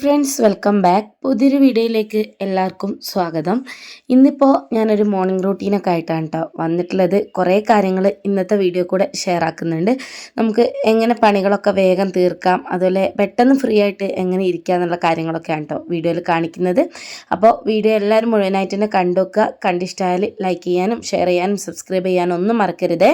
Friends welcome back. പുതിയൊരു വീഡിയോയിലേക്ക് എല്ലാവർക്കും സ്വാഗതം. ഇന്നിപ്പോൾ ഞാനൊരു മോർണിംഗ് റൂട്ടീനൊക്കെ ആയിട്ടാണ് കേട്ടോ വന്നിട്ടുള്ളത്. കുറേ കാര്യങ്ങൾ ഇന്നത്തെ വീഡിയോ കൂടെ ഷെയർ ആക്കുന്നുണ്ട്. നമുക്ക് എങ്ങനെ പണികളൊക്കെ വേഗം തീർക്കാം അതുപോലെ പെട്ടെന്ന് ഫ്രീ ആയിട്ട് എങ്ങനെ ഇരിക്കുക എന്നുള്ള കാര്യങ്ങളൊക്കെയാണ് കേട്ടോ വീഡിയോയിൽ കാണിക്കുന്നത്. അപ്പോൾ വീഡിയോ എല്ലാവരും മുഴുവനായിട്ട് തന്നെ കണ്ടുവെക്കുക കണ്ടിഷ്ടമായാൽ ലൈക്ക് ചെയ്യാനും ഷെയർ ചെയ്യാനും സബ്സ്ക്രൈബ് ചെയ്യാനും ഒന്നും മറക്കരുതേ.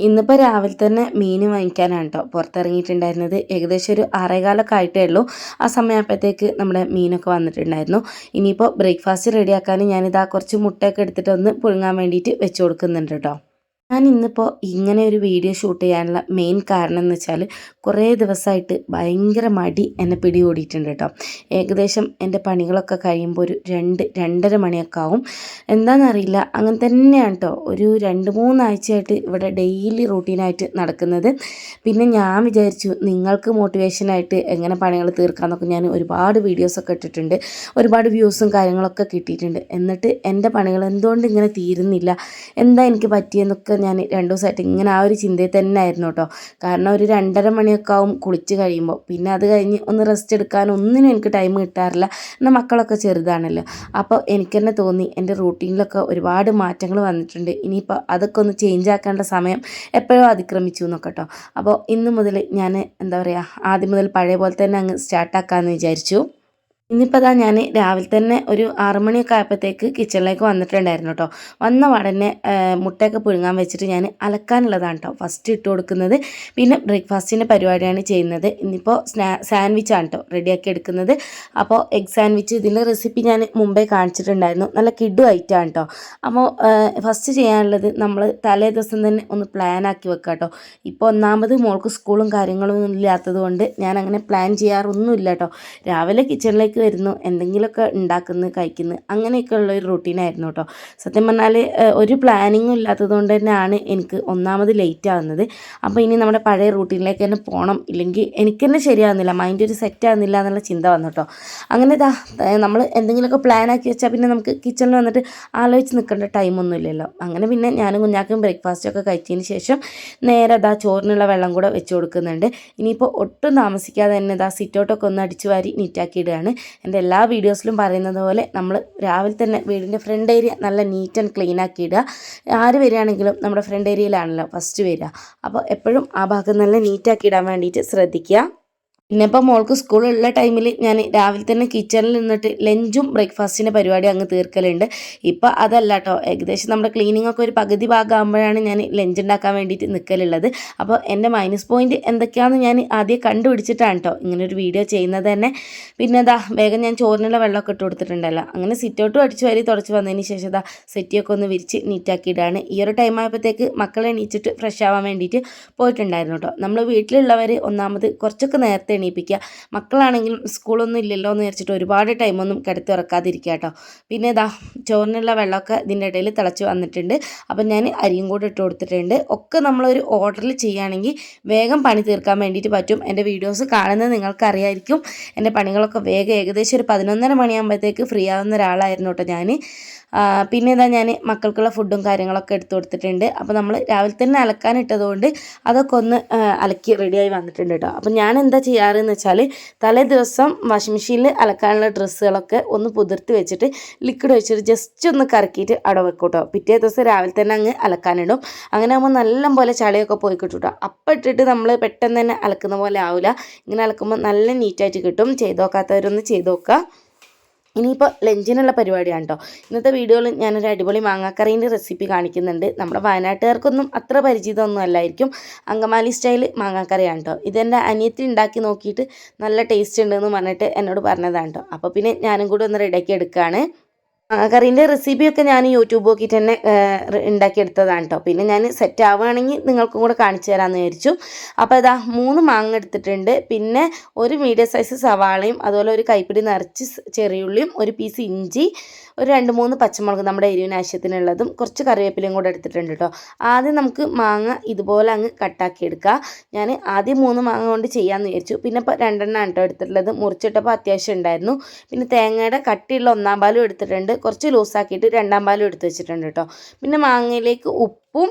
ഇന്നിപ്പോൾ രാവിലെ തന്നെ മീൻ വാങ്ങിക്കാനാണ് കേട്ടോ പുറത്തിറങ്ങിയിട്ടുണ്ടായിരുന്നത്. ഏകദേശം ഒരു ആറേകാലൊക്കെ ആയിട്ടേ ഉള്ളൂ. ആ സമയമായപ്പോഴത്തേക്ക് നമ്മുടെ മീനൊക്കെ വന്നിട്ടുണ്ടായിരുന്നു. ഇനിയിപ്പോൾ ബ്രേക്ക്ഫാസ്റ്റ് റെഡിയാക്കാൻ ഞാനിതാ കുറച്ച് മുട്ടയൊക്കെ എടുത്തിട്ടൊന്ന് പുഴുങ്ങാൻ വേണ്ടിയിട്ട് വെച്ച് കൊടുക്കുന്നുണ്ട് കേട്ടോ ഞാൻ ഇന്നിപ്പോൾ ഇങ്ങനെ ഒരു വീഡിയോ ഷൂട്ട് ചെയ്യാനുള്ള മെയിൻ കാരണം എന്ന് വെച്ചാൽ കുറേ ദിവസമായിട്ട് ഭയങ്കര മടി എന്നെ പിടികൂടിയിട്ടുണ്ട് കേട്ടോ ഏകദേശം എന്റെ പണികളൊക്കെ കഴിയുമ്പോൾ ഒരു രണ്ട് രണ്ടര മണിയൊക്കെ ആവും. എന്താണെന്നറിയില്ല അങ്ങനെ തന്നെയാണ് കേട്ടോ ഒരു രണ്ട് മൂന്നാഴ്ചയായിട്ട് ഇവിടെ ഡെയിലി റൂട്ടീനായിട്ട് നടക്കുന്നത്. പിന്നെ ഞാൻ വിചാരിച്ചു നിങ്ങൾക്ക് മോട്ടിവേഷനായിട്ട് എങ്ങനെ പണികൾ തീർക്കാമെന്നൊക്കെ ഞാൻ ഒരുപാട് വീഡിയോസൊക്കെ ഇട്ടിട്ടുണ്ട്. ഒരുപാട് വ്യൂസും കാര്യങ്ങളൊക്കെ കിട്ടിയിട്ടുണ്ട്. എന്നിട്ട് എന്റെ പണികൾ എന്തുകൊണ്ട് ഇങ്ങനെ തീരുന്നില്ല? എന്താ എനിക്ക് പറ്റിയെന്നൊക്കെ ഞാൻ രണ്ട് ദിവസമായിട്ട് ഇങ്ങനെ ആ ഒരു ചിന്തയിൽ തന്നെ ആയിരുന്നു കേട്ടോ. കാരണം ഒരു രണ്ടര മണിയൊക്കെ ആവും കുളിച്ച് കഴിയുമ്പോൾ. പിന്നെ അത് കഴിഞ്ഞ് ഒന്ന് റെസ്റ്റ് എടുക്കാൻ ഒന്നിനും എനിക്ക് ടൈം കിട്ടാറില്ല. എന്നാൽ മക്കളൊക്കെ ചെറുതാണല്ലോ. അപ്പോൾ എനിക്ക് തന്നെ തോന്നി എന്റെ റൂട്ടീനിലൊക്കെ ഒരുപാട് മാറ്റങ്ങൾ വന്നിട്ടുണ്ട്. ഇനിയിപ്പോൾ അതൊക്കെ ഒന്ന് ചേഞ്ച് ആക്കേണ്ട സമയം എപ്പോഴോ അതിക്രമിച്ചു എന്നൊക്കെ കേട്ടോ. അപ്പോൾ ഇന്ന് മുതൽ ഞാൻ എന്താ പറയുക ആദ്യം മുതൽ പഴയ പോലെ തന്നെ അങ്ങ് സ്റ്റാർട്ടാക്കാമെന്ന് വിചാരിച്ചു. ഇന്നിപ്പോൾ അതാ ഞാൻ രാവിലെ തന്നെ ഒരു ആറു മണിയൊക്കെ ആയപ്പോഴത്തേക്ക് കിച്ചണിലേക്ക് വന്നിട്ടുണ്ടായിരുന്നു കേട്ടോ വന്ന ഉടനെ മുട്ടയൊക്കെ പുഴുങ്ങാൻ വെച്ചിട്ട് ഞാൻ അലക്കാനുള്ളതാണ് കേട്ടോ ഫസ്റ്റ് ഇട്ട് കൊടുക്കുന്നത് പിന്നെ ബ്രേക്ക്ഫാസ്റ്റിന്റെ പരിപാടിയാണ് ചെയ്യുന്നത്. ഇന്നിപ്പോൾ സ്നാ ആണ് കേട്ടോ റെഡിയാക്കി എടുക്കുന്നത്. അപ്പോൾ എഗ് സാൻഡ്വിച്ച് ഇതിന്റെ റെസിപ്പി ഞാൻ മുമ്പേ കാണിച്ചിട്ടുണ്ടായിരുന്നു. നല്ല കിഡു ഐറ്റമാണ് കേട്ടോ അപ്പോൾ ഫസ്റ്റ് ചെയ്യാനുള്ളത് നമ്മൾ തലേ ദിവസം തന്നെ ഒന്ന് പ്ലാൻ ആക്കി വെക്കുക കേട്ടോ ഇപ്പോൾ ഒന്നാമത് മോൾക്ക് സ്കൂളും കാര്യങ്ങളും ഇല്ലാത്തത് കൊണ്ട് ഞാൻ അങ്ങനെ പ്ലാൻ ചെയ്യാറൊന്നുമില്ല കേട്ടോ രാവിലെ കിച്ചണിലേക്ക് വീട്ടിലേക്ക് വരുന്നു എന്തെങ്കിലുമൊക്കെ ഉണ്ടാക്കുന്നു കഴിക്കുന്നു അങ്ങനെയൊക്കെ ഉള്ള ഒരു റൂട്ടീനായിരുന്നു കേട്ടോ സത്യം പറഞ്ഞാൽ ഒരു പ്ലാനിങ്ങും ഇല്ലാത്തത് കൊണ്ട് തന്നെയാണ് എനിക്ക് ഒന്നാമത് ലേറ്റ് ആവുന്നത്. അപ്പോൾ ഇനി നമ്മുടെ പഴയ റൂട്ടീനിലേക്ക് തന്നെ പോകണം ഇല്ലെങ്കിൽ എനിക്ക് തന്നെ ശരിയാവുന്നില്ല. മൈൻഡ് ഒരു സെറ്റ് ആകുന്നില്ല എന്നുള്ള ചിന്ത വന്നു കേട്ടോ അങ്ങനെ ഇതാ നമ്മൾ എന്തെങ്കിലുമൊക്കെ പ്ലാൻ ആക്കി വെച്ചാൽ പിന്നെ നമുക്ക് കിച്ചണിൽ വന്നിട്ട് ആലോചിച്ച് നിൽക്കേണ്ട ടൈമൊന്നും ഇല്ലല്ലോ. അങ്ങനെ പിന്നെ ഞാനും കുഞ്ഞാക്കും ബ്രേക്ക്ഫാസ്റ്റ് ഒക്കെ കഴിച്ചതിന് ശേഷം നേരെ അതാ ചോറിനുള്ള വെള്ളം കൂടെ വെച്ച് കൊടുക്കുന്നുണ്ട്. ഇനിയിപ്പോൾ ഒട്ടും താമസിക്കാതെ തന്നെ ഇതാ സിറ്റൗട്ടൊക്കെ ഒന്ന് അടിച്ചു വാരി നീറ്റാക്കി ഇടുകയാണ്. എന്റെ എല്ലാ വീഡിയോസിലും പറയുന്നത് പോലെ നമ്മൾ രാവിലെ തന്നെ വീടിന്റെ ഫ്രണ്ട് ഏരിയ നല്ല നീറ്റ് ആൻഡ് ക്ലീൻ ആക്കി ഇടുക. ആര് വരികയാണെങ്കിലും നമ്മുടെ ഫ്രണ്ട് ഏരിയയിലാണല്ലോ ഫസ്റ്റ് വരിക. അപ്പോൾ എപ്പോഴും ആ ഭാഗം നല്ല നീറ്റാക്കി ഇടാൻ വേണ്ടിയിട്ട് ശ്രദ്ധിക്കുക. പിന്നെ ഇപ്പോൾ മോൾക്ക് സ്കൂളുള്ള ടൈമിൽ ഞാൻ രാവിലെ തന്നെ കിച്ചണിൽ നിന്നിട്ട് ലഞ്ചും ബ്രേക്ക്ഫാസ്റ്റിന്റെ പരിപാടി അങ്ങ് തീർക്കലുണ്ട്. ഇപ്പോൾ അതല്ല കേട്ടോ ഏകദേശം നമ്മുടെ ക്ലീനിങ് ഒക്കെ ഒരു പകുതി ഭാഗമാകുമ്പോഴാണ് ഞാൻ ലഞ്ച് ഉണ്ടാക്കാൻ വേണ്ടിയിട്ട് നിൽക്കലുള്ളത് അപ്പോൾ എന്റെ മൈനസ് പോയിന്റ് എന്തൊക്കെയാണെന്ന് ഞാൻ ആദ്യം കണ്ടുപിടിച്ചിട്ടാണ് കേട്ടോ ഇങ്ങനെ ഒരു വീഡിയോ ചെയ്യുന്നത് തന്നെ. പിന്നെ അതാ വേഗം ഞാൻ ചോറിനുള്ള വെള്ളമൊക്കെ ഇട്ട് കൊടുത്തിട്ടുണ്ടല്ലോ. അങ്ങനെ സിറ്റൗട്ടും അടിച്ച് വരി തുടച്ച് വന്നതിന് ശേഷം ഇതാ സെറ്റിയൊക്കെ ഒന്ന് വിരിച്ച് നീറ്റാക്കിയിട്ടാണ് ഈ ഒരു ടൈം ആയപ്പോഴത്തേക്ക് മക്കളെ എണീച്ചിട്ട് ഫ്രഷ് ആവാൻ വേണ്ടിയിട്ട് പോയിട്ടുണ്ടായിരുന്നു കേട്ടോ നമ്മൾ വീട്ടിലുള്ളവർ ഒന്നാമത് കുറച്ചൊക്കെ നേരത്തെ എണീപ്പിക്കുക. മക്കളാണെങ്കിലും സ്കൂളൊന്നും ഇല്ലല്ലോ എന്ന് വിചാരിച്ചിട്ട് ഒരുപാട് ടൈമൊന്നും കിടത്തി ഉറക്കാതിരിക്കുക കേട്ടോ. പിന്നെ ഇതാ ചോറിനുള്ള വെള്ളമൊക്കെ ഇതിന്റെ ഇടയിൽ തിളച്ച് വന്നിട്ടുണ്ട്. അപ്പം ഞാൻ അരിയും കൂടെ ഇട്ട് കൊടുത്തിട്ടുണ്ട്. ഒക്കെ നമ്മളൊരു ഓർഡറിൽ ചെയ്യുകയാണെങ്കിൽ വേഗം പണി തീർക്കാൻ വേണ്ടിയിട്ട് പറ്റും. എന്റെ വീഡിയോസ് കാണുന്നത് നിങ്ങൾക്കറിയായിരിക്കും. എന്റെ പണികളൊക്കെ വേഗം ഏകദേശം ഒരു പതിനൊന്നര മണിയാകുമ്പോഴത്തേക്ക് ഫ്രീ ആവുന്ന ഒരാളായിരുന്നു കേട്ടോ ഞാൻ. പിന്നെ ഇതാ ഞാൻ മക്കൾക്കുള്ള ഫുഡും കാര്യങ്ങളൊക്കെ എടുത്തു കൊടുത്തിട്ടുണ്ട്. അപ്പോൾ നമ്മൾ രാവിലെ തന്നെ അലക്കാനിട്ടതുകൊണ്ട് അതൊക്കെ ഒന്ന് അലക്കി റെഡിയായി വന്നിട്ടുണ്ട് കേട്ടോ. അപ്പോൾ ഞാൻ എന്താ ചെയ്യാറെന്ന് വെച്ചാൽ തലേ ദിവസം വാഷിംഗ് മെഷീനിൽ അലക്കാനുള്ള ഡ്രസ്സുകളൊക്കെ ഒന്ന് പുതിർത്തി വെച്ചിട്ട് ലിക്വിഡ് വെച്ചിട്ട് ജസ്റ്റ് ഒന്ന് കറക്കിയിട്ട് അവിടെ വെക്കും കേട്ടോ പിറ്റേ ദിവസം രാവിലെ തന്നെ അങ്ങ് അലക്കാനിടും. അങ്ങനെ ആകുമ്പോൾ നല്ല പോലെ ചളിയൊക്കെ പോയി കിട്ടും കേട്ടോ അപ്പം ഇട്ടിട്ട് നമ്മൾ പെട്ടെന്ന് തന്നെ അലക്കുന്ന പോലെ ആവില്ല ഇങ്ങനെ അലക്കുമ്പോൾ നല്ല നീറ്റായിട്ട് കിട്ടും. ചെയ്ത് നോക്കാത്തവരൊന്ന് ചെയ്ത് നോക്കുക ഇനിയിപ്പോൾ ലഞ്ചിനുള്ള പരിപാടിയാണ് കേട്ടോ ഇന്നത്തെ വീഡിയോയിൽ ഞാനൊരു അടിപൊളി മാങ്ങാക്കറീന്റെ റെസിപ്പി കാണിക്കുന്നുണ്ട്. നമ്മുടെ വയനാട്ടുകാർക്കൊന്നും അത്ര പരിചിതമൊന്നും അല്ലായിരിക്കും. അങ്കമാലി സ്റ്റൈൽ മാങ്ങാക്കറിയാണ് കേട്ടോ ഇതെന്റെ അനിയത്തി ഉണ്ടാക്കി നോക്കിയിട്ട് നല്ല ടേസ്റ്റ് ഉണ്ടെന്ന് പറഞ്ഞിട്ട് എന്നോട് പറഞ്ഞതാണ് കേട്ടോ അപ്പോൾ പിന്നെ ഞാനും കൂടി ഒന്ന് റെഡിയാക്കി എടുക്കുകയാണ് കറീന്റെ റെസിപ്പിയൊക്കെ ഞാൻ യൂട്യൂബ് നോക്കിയിട്ട് തന്നെ ഉണ്ടാക്കിയെടുത്തതാണ് കേട്ടോ പിന്നെ ഞാൻ സെറ്റ് ആവുകയാണെങ്കിൽ നിങ്ങൾക്കും കൂടെ കാണിച്ചു തരാമെന്ന് വിചാരിച്ചു. അപ്പോൾ ഇതാ മൂന്ന് മാങ്ങ എടുത്തിട്ടുണ്ട്. പിന്നെ ഒരു മീഡിയം സൈസ് സവാളയും അതുപോലെ ഒരു കൈപ്പിടി നിറച്ച് ചെറിയുള്ളിയും ഒരു പീസ് ഇഞ്ചി ഒരു രണ്ട് മൂന്ന് പച്ചമുളക് നമ്മുടെ എരിവിന് ആവശ്യത്തിനുള്ളതും കുറച്ച് കറിവേപ്പിലയും കൂടെ എടുത്തിട്ടുണ്ട് കേട്ടോ ആദ്യം നമുക്ക് മാങ്ങ ഇതുപോലെ അങ്ങ് കട്ടാക്കി എടുക്കുക ഞാൻ ആദ്യം മൂന്ന് മാങ്ങ കൊണ്ട് ചെയ്യാമെന്ന് വിചാരിച്ചു. പിന്നെ ഇപ്പോൾ രണ്ടെണ്ണം കേട്ടോ എടുത്തിട്ടുള്ളത്. മുറിച്ചിട്ടപ്പോൾ അത്യാവശ്യം ഉണ്ടായിരുന്നു. പിന്നെ തേങ്ങയുടെ കട്ടിയുള്ള ഒന്നാം പാലും എടുത്തിട്ടുണ്ട്. കുറച്ച് ലൂസാക്കിയിട്ട് രണ്ടാം പാലും എടുത്ത് വെച്ചിട്ടുണ്ട് കേട്ടോ. പിന്നെ മാങ്ങയിലേക്ക് ഉപ്പ്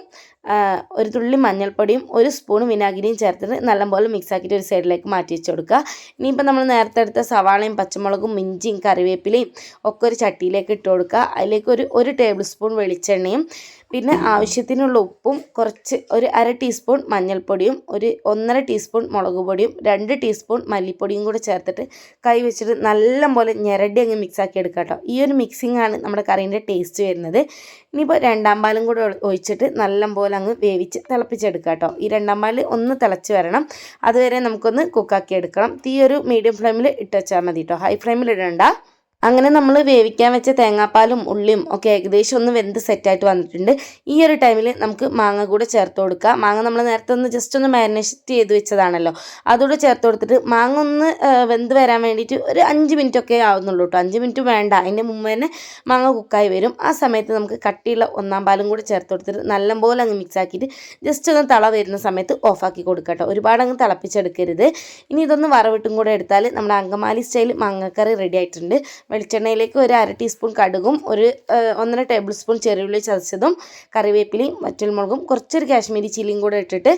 ഒരു തുള്ളി മഞ്ഞൾപ്പൊടിയും ഒരു സ്പൂൺ വിനാഗിരിയും ചേർത്തിട്ട് നല്ലപോലെ മിക്സ് ആക്കിയിട്ട് ഒരു സൈഡിലേക്ക് മാറ്റി വെച്ച് കൊടുക്കുക. ഇനിയിപ്പോൾ നമ്മൾ നേരത്തെ എടുത്ത സവാളയും പച്ചമുളകും ഇഞ്ചിയും കറിവേപ്പിലയും ഒക്കെ ഒരു ചട്ടിയിലേക്ക് ഇട്ട് കൊടുക്കുക. അതിലേക്ക് ഒരു ഒരു ടേബിൾ സ്പൂൺ വെളിച്ചെണ്ണയും പിന്നെ ആവശ്യത്തിനുള്ള ഉപ്പും കുറച്ച് ഒരു അര ടീസ്പൂൺ മഞ്ഞൾപ്പൊടിയും ഒരു ഒന്നര ടീസ്പൂൺ മുളക് പൊടിയും രണ്ട് ടീസ്പൂൺ മല്ലിപ്പൊടിയും കൂടെ ചേർത്തിട്ട് കൈ വെച്ചിട്ട് നല്ലപോലെ ഞെരടി അങ്ങ് മിക്സ് ആക്കി എടുക്കുക കേട്ടോ. ഈ ഒരു മിക്സിംഗ് ആണ് നമ്മുടെ കറീന്റെ ടേസ്റ്റ് വരുന്നത്. ഇനിയിപ്പോൾ രണ്ടാം പാലും കൂടെ ഒഴിച്ചിട്ട് ഒഴിച്ചിട്ട് നല്ലപോലെ അങ്ങ് വേവിച്ച് തിളപ്പിച്ചെടുക്കുക കേട്ടോ. ഈ രണ്ടാം പാൽ ഒന്ന് തിളച്ച് വരണം. അതുവരെ നമുക്കൊന്ന് കുക്കാക്കി എടുക്കണം. തീ ഒരു മീഡിയം ഫ്ലെയിമിൽ ഇട്ട് വെച്ചാൽ മതി കേട്ടോ. ഹൈ ഫ്ലെയിമിൽ ഇടണ്ട. അങ്ങനെ നമ്മൾ വേവിക്കാൻ വെച്ച തേങ്ങാപ്പാലും ഉള്ളിയും ഒക്കെ ഏകദേശം ഒന്ന് വെന്ത് സെറ്റായിട്ട് വന്നിട്ടുണ്ട്. ഈ ഒരു ടൈമിൽ നമുക്ക് മാങ്ങ കൂടെ ചേർത്ത് കൊടുക്കാം. മാങ്ങ നമ്മൾ നേരത്തെ ഒന്ന് ജസ്റ്റ് ഒന്ന് മാരിനേറ്റ് ചെയ്ത് വെച്ചതാണല്ലോ. അതുകൂടെ ചേർത്ത് കൊടുത്തിട്ട് മാങ്ങ ഒന്ന് വെന്ത് വരാൻ വേണ്ടിയിട്ട് ഒരു അഞ്ച് മിനിറ്റ് ഒക്കെ ആവുന്നുള്ളൂ കേട്ടോ അഞ്ച് മിനിറ്റ് വേണ്ട. അതിന്റെ മുമ്പ് തന്നെ മാങ്ങ കുക്കായി വരും. ആ സമയത്ത് നമുക്ക് കട്ടിയുള്ള ഒന്നാം പാലും കൂടെ ചേർത്ത് കൊടുത്തിട്ട് നല്ലപോലെ അങ്ങ് മിക്സ് ആക്കിയിട്ട് ജസ്റ്റ് ഒന്ന് തള വരുന്ന സമയത്ത് ഓഫാക്കി കൊടുക്കുക കേട്ടോ ഒരുപാട് അങ്ങ് തിളപ്പിച്ചെടുക്കരുത്. ഇനി ഇതൊന്ന് വറവിട്ടും കൂടെ എടുത്താൽ നമ്മുടെ അങ്കമാലി സ്റ്റൈൽ മാങ്ങക്കറി റെഡി ആയിട്ടുണ്ട്. വെളിച്ചെണ്ണയിലേക്ക് ഒരു അര ടീസ്പൂൺ കടുകും ഒരു ഒന്നര ടേബിൾ സ്പൂൺ ചെറിയുള്ളി ചതച്ചതും കറിവേപ്പിലയും വറ്റൽമുളകും കുറച്ചൊരു കാശ്മീരി ചില്ലിയും കൂടെ ഇട്ടിട്ട്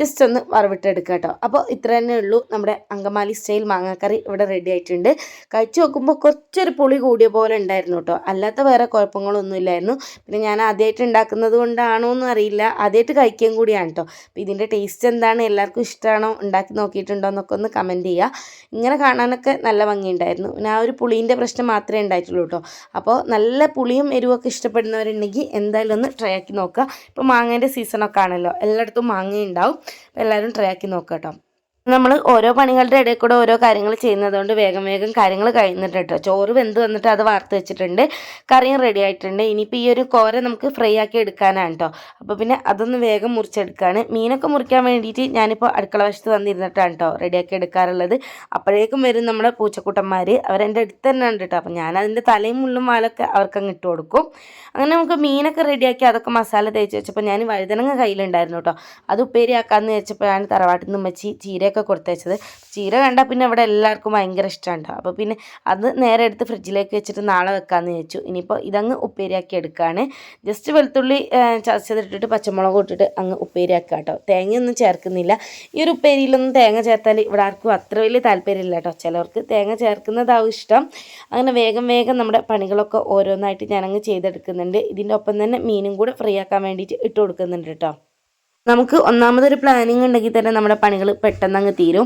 ജസ്റ്റ് ഒന്ന് വറവിട്ടെടുക്കുക കേട്ടോ അപ്പോൾ ഇത്ര തന്നെ ഉള്ളൂ. നമ്മുടെ അങ്കമാലി സ്റ്റൈൽ മാങ്ങാക്കറി ഇവിടെ റെഡി ആയിട്ടുണ്ട്. കഴിച്ചു നോക്കുമ്പോൾ കുറച്ചൊരു പുളി കൂടിയ പോലെ ഉണ്ടായിരുന്നു കേട്ടോ അല്ലാത്ത വേറെ കുഴപ്പങ്ങളൊന്നും ഇല്ലായിരുന്നു. പിന്നെ ഞാൻ ആദ്യമായിട്ട് ഉണ്ടാക്കുന്നത് കൊണ്ടാണോ എന്ന് അറിയില്ല. ആദ്യമായിട്ട് കഴിക്കുകയും കൂടിയാണ് കേട്ടോ അപ്പോൾ ഇതിന്റെ ടേസ്റ്റ് എന്താണ്? എല്ലാവർക്കും ഇഷ്ടമാണോ ഉണ്ടാക്കി നോക്കിയിട്ടുണ്ടോ എന്നൊക്കെ ഒന്ന് കമന്റ് ചെയ്യുക. ഇങ്ങനെ കാണാനൊക്കെ നല്ല ഭംഗിയുണ്ടായിരുന്നു. പിന്നെ ആ ഒരു പുളീന്റെ മാത്രമേ ഉണ്ടായിട്ടുള്ളൂ കേട്ടോ അപ്പോൾ നല്ല പുളിയും എരിവൊക്കെ ഇഷ്ടപ്പെടുന്നവരുണ്ടെങ്കിൽ എന്തായാലും ഒന്ന് ട്രൈ ആക്കി നോക്കുക. ഇപ്പോൾ മാങ്ങേന്റെ സീസണൊക്കെ ആണല്ലോ. എല്ലായിടത്തും മാങ്ങ ഉണ്ടാവും എല്ലാവരും ട്രൈ ആക്കി നോക്കുക കേട്ടോ നമ്മൾ ഓരോ പണികളുടെ ഇടയിൽ കൂടെ ഓരോ കാര്യങ്ങൾ ചെയ്യുന്നതുകൊണ്ട് വേഗം വേഗം കാര്യങ്ങൾ കഴിയുന്നുണ്ട് കേട്ടോ ചോറ് വെന്ത് വന്നിട്ട് അത് വാർത്ത് വെച്ചിട്ടുണ്ട്. കറിയും റെഡി ആയിട്ടുണ്ട്. ഇനിയിപ്പോൾ ഈ ഒരു കോര നമുക്ക് ഫ്രൈ ആക്കി എടുക്കാനാണ് കേട്ടോ അപ്പോൾ പിന്നെ അതൊന്ന് വേഗം മുറിച്ചെടുക്കുകയാണ് മീനൊക്കെ മുറിക്കാൻ വേണ്ടിയിട്ട് ഞാനിപ്പോൾ അടുക്കള വശത്ത് വന്നിരുന്നിട്ടാണ് കേട്ടോ റെഡിയാക്കി എടുക്കാറുള്ളത്. അപ്പോഴേക്കും വരും നമ്മുടെ പൂച്ചക്കൂട്ടന്മാർ അവരെന്റെ അടുത്ത് തന്നെ ഉണ്ട് കേട്ടോ അപ്പോൾ ഞാൻ അതിന്റെ തലയും മുള്ളും വാലൊക്കെ അവർക്കങ്ങ് ഇട്ട് കൊടുക്കും. അങ്ങനെ നമുക്ക് മീനൊക്കെ റെഡിയാക്കി അതൊക്കെ മസാല തേച്ച് വെച്ചപ്പോൾ ഞാൻ വഴുതനങ്ങ കയ്യിലുണ്ടായിരുന്നു കേട്ടോ അത് ഉപ്പേരിയാക്കാമെന്ന് വെച്ചപ്പോഴാണ് തറവാട്ടിൽ നിന്ന് വെച്ച് ചീരയൊക്കെ കൊടുത്തയച്ചത്. ചീര കണ്ടാൽ പിന്നെ ഇവിടെ എല്ലാവർക്കും ഭയങ്കര ഇഷ്ടമുണ്ടാവും അപ്പോൾ പിന്നെ അത് നേരെ എടുത്ത് ഫ്രിഡ്ജിലേക്ക് വെച്ചിട്ട് നാളെ വെക്കാമെന്ന് ചോദിച്ചു ഇനിയിപ്പോൾ ഇതങ്ങ് ഉപ്പേരിയാക്കി എടുക്കുകയാണ് ജസ്റ്റ് വെളുത്തുള്ളി ചതച്ചതിട്ടിട്ട് പച്ചമുളക് ഇട്ടിട്ട് അങ്ങ് ഉപ്പേരിയാക്കുക കേട്ടോ തേങ്ങയൊന്നും ചേർക്കുന്നില്ല. ഈ ഒരു ഉപ്പേരിയിലൊന്നും തേങ്ങ ചേർത്താൽ ഇവിടെ ആർക്കും അത്ര വലിയ താല്പര്യമില്ല കേട്ടോ ചിലവർക്ക് തേങ്ങ ചേർക്കുന്നതാവും ഇഷ്ടം. അങ്ങനെ വേഗം വേഗം നമ്മുടെ പണികളൊക്കെ ഓരോന്നായിട്ട് ഞാനങ്ങ് ചെയ്തെടുക്കുന്നുണ്ട്. ഇതിന്റെ ഒപ്പം തന്നെ മീനും കൂടെ ഫ്രീ ആക്കാൻ വേണ്ടിയിട്ട് ഇട്ട് കൊടുക്കുന്നുണ്ട് കേട്ടോ നമുക്ക് ഒന്നാമതൊരു പ്ലാനിങ് ഉണ്ടെങ്കിൽ തന്നെ നമ്മുടെ പണികൾ പെട്ടെന്ന് അങ്ങ് തീരും.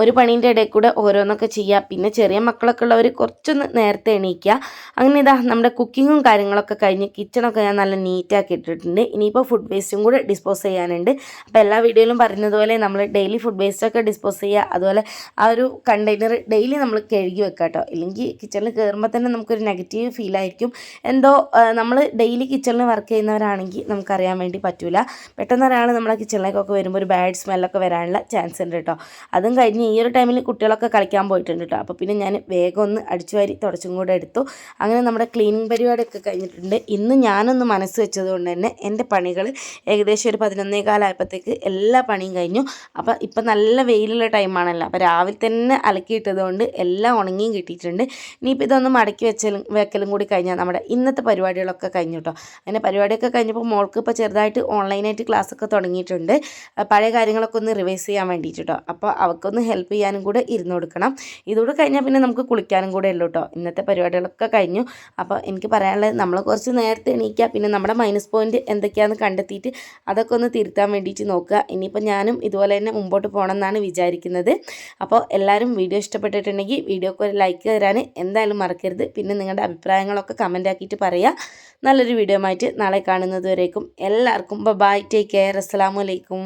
ഒരു പണീന്റെ ഇടയിൽ കൂടെ ഓരോന്നൊക്കെ ചെയ്യുക പിന്നെ ചെറിയ മക്കളൊക്കെ ഉള്ളവർ കുറച്ചൊന്ന് നേരത്തെ എണീക്കുക അങ്ങനെ ഇതാ നമ്മുടെ കുക്കിങ്ങും കാര്യങ്ങളൊക്കെ കഴിഞ്ഞ് കിച്ചണൊക്കെ ഞാൻ നല്ല നീറ്റാക്കി ഇട്ടിട്ടുണ്ട്. ഇനിയിപ്പോൾ ഫുഡ് വേസ്റ്റും കൂടെ ഡിസ്പോസ് ചെയ്യാനുണ്ട്. അപ്പോൾ എല്ലാ വീഡിയോയിലും പറയുന്നതുപോലെ നമ്മൾ ഡെയിലി ഫുഡ് വേസ്റ്റൊക്കെ ഡിസ്പോസ് ചെയ്യുക അതുപോലെ ആ ഒരു കണ്ടെയ്നർ ഡെയിലി നമ്മൾ കഴുകി വെക്കുക കേട്ടോ ഇല്ലെങ്കിൽ കിച്ചണിൽ കയറുമ്പോൾ തന്നെ നമുക്കൊരു നെഗറ്റീവ് ഫീൽ ആയിരിക്കും. എന്തോ നമ്മൾ ഡെയിലി കിച്ചണിൽ വർക്ക് ചെയ്യുന്നവരാണെങ്കിൽ നമുക്കറിയാൻ വേണ്ടി പറ്റൂല. പെട്ടെന്ന് ഒരാൾ നമ്മളെ കിച്ചണിലേക്കൊക്കെ വരുമ്പോൾ ഒരു ബാഡ് സ്മെല്ലൊക്കെ വരാനുള്ള ചാൻസ് ഉണ്ട് കേട്ടോ. അതും കഴിഞ്ഞ് ഈ ഒരു ടൈമിൽ കുട്ടികളൊക്കെ കളിക്കാൻ പോയിട്ടുണ്ട് കേട്ടോ. അപ്പോൾ പിന്നെ ഞാൻ വേഗം ഒന്ന് അടിച്ചു വാരി തുടച്ചും കൂടെ എടുത്തു. അങ്ങനെ നമ്മുടെ ക്ലീനിങ് പരിപാടിയൊക്കെ കഴിഞ്ഞിട്ടുണ്ട്. ഇന്ന് ഞാനൊന്ന് മനസ്സ് വെച്ചത് കൊണ്ട് തന്നെ എന്റെ പണികൾ ഏകദേശം ഒരു പതിനൊന്നേ കാലമായപ്പോഴത്തേക്ക് എല്ലാ പണിയും കഴിഞ്ഞു. അപ്പോൾ ഇപ്പം നല്ല വെയിലുള്ള ടൈമാണല്ലോ അപ്പോൾ രാവിലെ തന്നെ അലക്കിയിട്ടതുകൊണ്ട് എല്ലാം ഉണങ്ങിയും കിട്ടിയിട്ടുണ്ട്. ഇനിയിപ്പോൾ ഇതൊന്ന് മടക്കി വെച്ചാലും വെക്കലും കൂടി കഴിഞ്ഞാൽ നമ്മുടെ ഇന്നത്തെ പരിപാടികളൊക്കെ കഴിഞ്ഞു കേട്ടോ. അങ്ങനെ പരിപാടിയൊക്കെ കഴിഞ്ഞപ്പോൾ മോൾക്ക് ഇപ്പോൾ ചെറുതായിട്ട് ഓൺലൈനായിട്ട് ക്ലാസ്സൊക്കെ തുടങ്ങിയിട്ടുണ്ട്. പഴയ കാര്യങ്ങളൊക്കെ ഒന്ന് റിവൈസ് ചെയ്യാൻ വേണ്ടിയിട്ട് കേട്ടോ അപ്പോൾ അവൾക്കൊന്ന് ഹെൽപ്പ് ചെയ്യാനും കൂടെ ഇരുന്ന് കൊടുക്കണം. ഇതുകൂടെ കഴിഞ്ഞാൽ പിന്നെ നമുക്ക് കുളിക്കാനും കൂടെ ഉള്ളൂ കേട്ടോ ഇന്നത്തെ പരിപാടികളൊക്കെ കഴിഞ്ഞു. അപ്പോൾ എനിക്ക് പറയാനുള്ളത് നമ്മൾ കുറച്ച് നേരത്തെ എണീക്കുക പിന്നെ നമ്മുടെ മൈനസ് പോയിന്റ് എന്തൊക്കെയാണെന്ന് കണ്ടെത്തിയിട്ട് അതൊക്കെ ഒന്ന് തിരുത്താൻ വേണ്ടിയിട്ട് നോക്കുക. ഇനിയിപ്പോൾ ഞാനും ഇതുപോലെ തന്നെ മുമ്പോട്ട് പോകണം എന്നാണ് വിചാരിക്കുന്നത്. അപ്പോൾ എല്ലാവരും വീഡിയോ ഇഷ്ടപ്പെട്ടിട്ടുണ്ടെങ്കിൽ വീഡിയോക്ക് ഒരു ലൈക്ക് തരാൻ എന്തായാലും മറക്കരുത്. പിന്നെ നിങ്ങളുടെ അഭിപ്രായങ്ങളൊക്കെ കമന്റ് ആക്കിയിട്ട് പറയുക നല്ലൊരു വീഡിയോ ആയിട്ട് നാളെ കാണുന്നത് വരേക്കും. എല്ലാവർക്കും ബൈ ടേക്ക് കെയർ അസ്സാമലൈക്കും